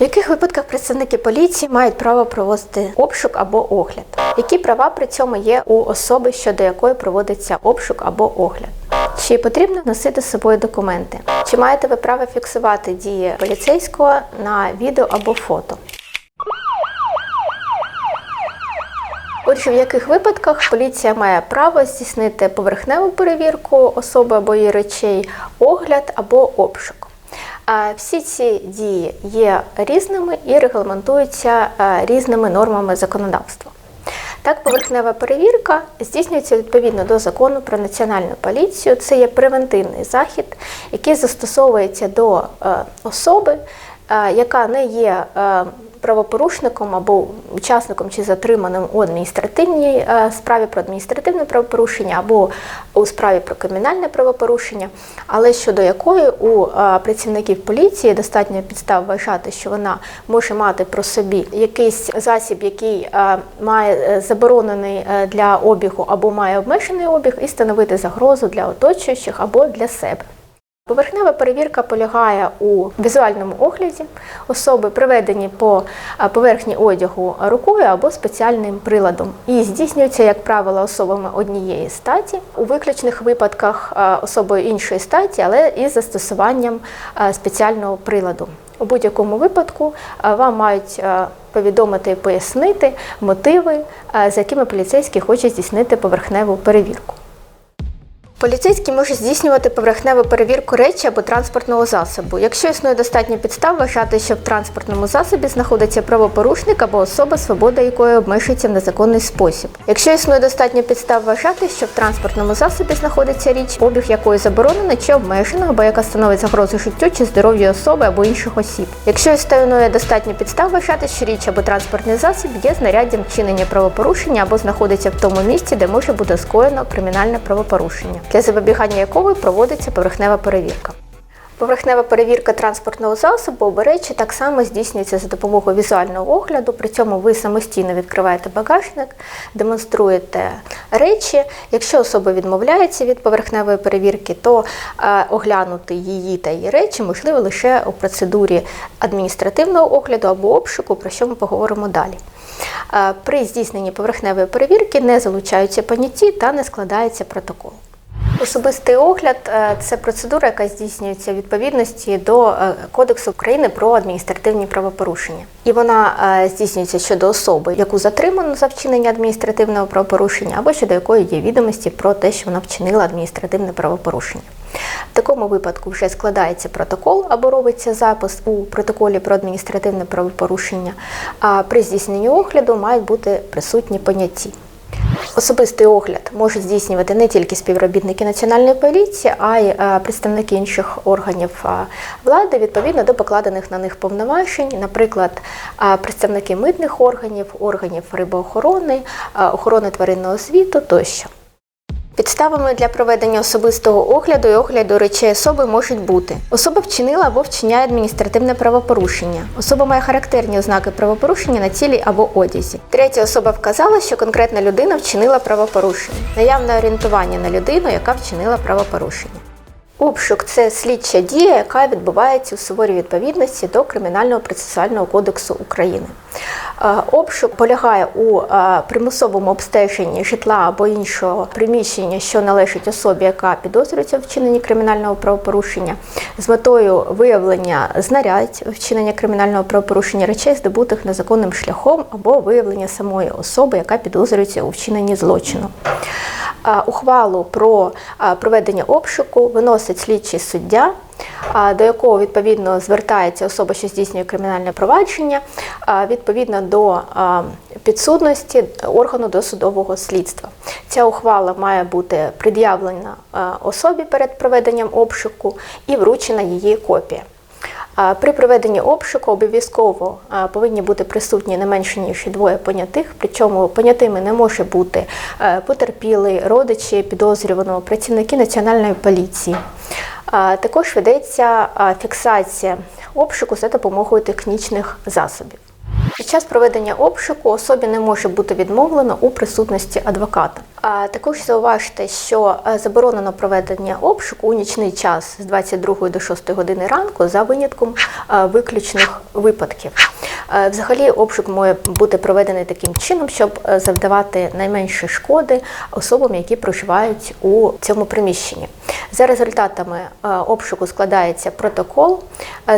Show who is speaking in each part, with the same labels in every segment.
Speaker 1: В яких випадках представники поліції мають право проводити обшук або огляд? Які права при цьому є у особи, щодо якої проводиться обшук або огляд? Чи потрібно носити з собою документи? Чи маєте ви право фіксувати дії поліцейського на відео або фото? Отже, в яких випадках поліція має право здійснити поверхневу перевірку особи або її речей, огляд або обшук? Всі ці дії є різними і регламентуються різними нормами законодавства. Так, поверхнева перевірка здійснюється відповідно до закону про національну поліцію. Це є превентивний захід, який застосовується до е, особи, е, яка не є е, правопорушником або учасником чи затриманим у адміністративній е, справі про адміністративне правопорушення або у справі про кримінальне правопорушення, але щодо якої у е, працівників поліції достатньо підстав вважати, що вона може мати про собі якийсь засіб, який е, має заборонений для обігу або має обмежений обіг, і становити загрозу для оточуючих або для себе. Поверхнева перевірка полягає у візуальному огляді особи, приведені по поверхні одягу рукою або спеціальним приладом, і здійснюється, як правило, особами однієї статі, у виключних випадках особою іншої статі, але із застосуванням спеціального приладу. У будь-якому випадку вам мають повідомити і пояснити мотиви, за якими поліцейський хоче здійснити поверхневу перевірку. Поліцейський може здійснювати поверхневу перевірку речі або транспортного засобу, якщо існує достатньо підстав вважати, що в транспортному засобі знаходиться правопорушник або особа, свобода якої обмежується в незаконний спосіб. Якщо існує достатньо підстав вважати, що в транспортному засобі знаходиться річ, обіг якої заборонено чи обмежено, або яка становить загрозу життю чи здоров'ю особи або інших осіб. Якщо існує достатньо підстав вважати, що річ або транспортний засіб є знаряддям вчинення правопорушення або знаходиться в тому місці, де може бути скоєно кримінальне правопорушення для запобігання якого проводиться поверхнева перевірка. Поверхнева перевірка транспортного засобу речі так само здійснюється за допомогою візуального огляду. При цьому ви самостійно відкриваєте багажник, демонструєте речі. Якщо особа відмовляється від поверхневої перевірки, то е, оглянути її та її речі можливо лише у процедурі адміністративного огляду або обшуку, про що ми поговоримо далі. Е, при здійсненні поверхневої перевірки не залучаються поняті та не складається протокол. Особистий огляд е, це процедура, яка здійснюється в відповідності до е, Кодексу України про адміністративні правопорушення. І вона е, здійснюється щодо особи, яку затримано за вчинення адміністративного правопорушення, або щодо якої є відомості про те, що вона вчинила адміністративне правопорушення. В такому випадку вже складається протокол або робиться запис у протоколі про адміністративне правопорушення. А при здійсненні огляду мають бути присутні поняті. Особистий огляд можуть здійснювати не тільки співробітники національної поліції, а й е, представники інших органів е, влади відповідно до покладених на них повноважень, наприклад, е, представники митних органів, органів рибоохорони, охорони тваринного світу тощо. Підставами для проведення особистого огляду і огляду речей особи можуть бути особа вчинила або вчиняє адміністративне правопорушення. Особа має характерні ознаки правопорушення на тілі або одязі. Третя особа вказала, що конкретна людина вчинила правопорушення. Наявне орієнтування на людину, яка вчинила правопорушення. Обшук це слідча дія, яка відбувається у суворій відповідності до Кримінального процесуального кодексу України. Е, Обшук полягає у е, примусовому обстеженні житла або іншого приміщення, що належить особі, яка підозрюється в вчиненні кримінального правопорушення, з метою виявлення знарядь вчинення кримінального правопорушення речей, здобутих незаконним шляхом, або виявлення самої особи, яка підозрюється у вчиненні злочину. Ухвалу про проведення обшуку виносить слідчий суддя, до якого відповідно звертається особа, що здійснює кримінальне провадження, відповідно до підсудності органу досудового слідства. Ця ухвала має бути пред'явлена особі перед проведенням обшуку і вручена її копія. При проведенні обшуку обов'язково повинні бути присутні не менше ніж двоє понятих. Причому понятими не може бути потерпілий, родичі підозрюваного, працівники національної поліції. Також ведеться фіксація обшуку за допомогою технічних засобів. Під час проведення обшуку особі не може бути відмовлено у присутності адвоката. Також зауважте, що е, заборонено проведення обшуку у нічний час з 22 до 6 години ранку за винятком е, виключних випадків. Е, Взагалі, обшук може бути проведений таким чином, щоб завдавати найменше шкоди особам, які проживають у цьому приміщенні. За результатами обшуку складається протокол,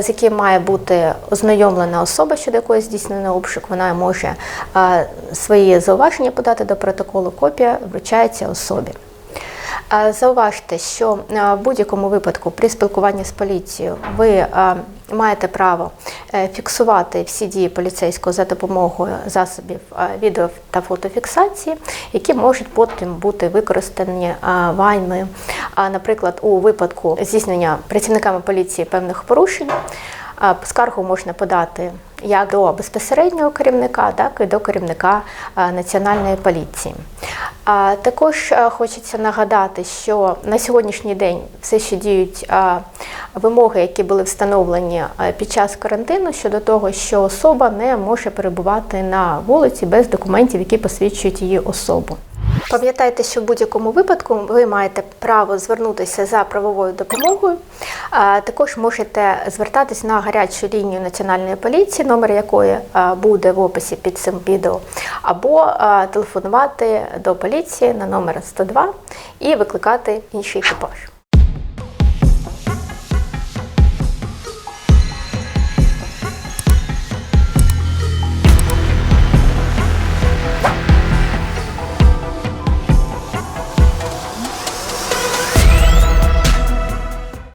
Speaker 1: з яким має бути ознайомлена особа, щодо якої здійснено обшук. Вона може свої зауваження подати до протоколу. Копія вручається особі. Зауважте, що в будь-якому випадку при спілкуванні з поліцією ви маєте право е, фіксувати всі дії поліцейського за допомогою засобів відео та фотофіксації, які можуть потім бути використані вами, наприклад, у випадку здійснення працівниками поліції певних порушень. Скаргу можна подати як до безпосереднього керівника, так і до керівника е, національної поліції. Також е, хочеться нагадати, що на сьогоднішній день все ще діють е, вимоги, які були встановлені під час карантину щодо того, що особа не може перебувати на вулиці без документів, які посвідчують її особу. Пам'ятайте, що в будь-якому випадку ви маєте право звернутися за правовою допомогою. Також можете звертатись на гарячу лінію Національної поліції, номер якої буде в описі під цим відео, або телефонувати до поліції на номер 102 і викликати інший екіпаж.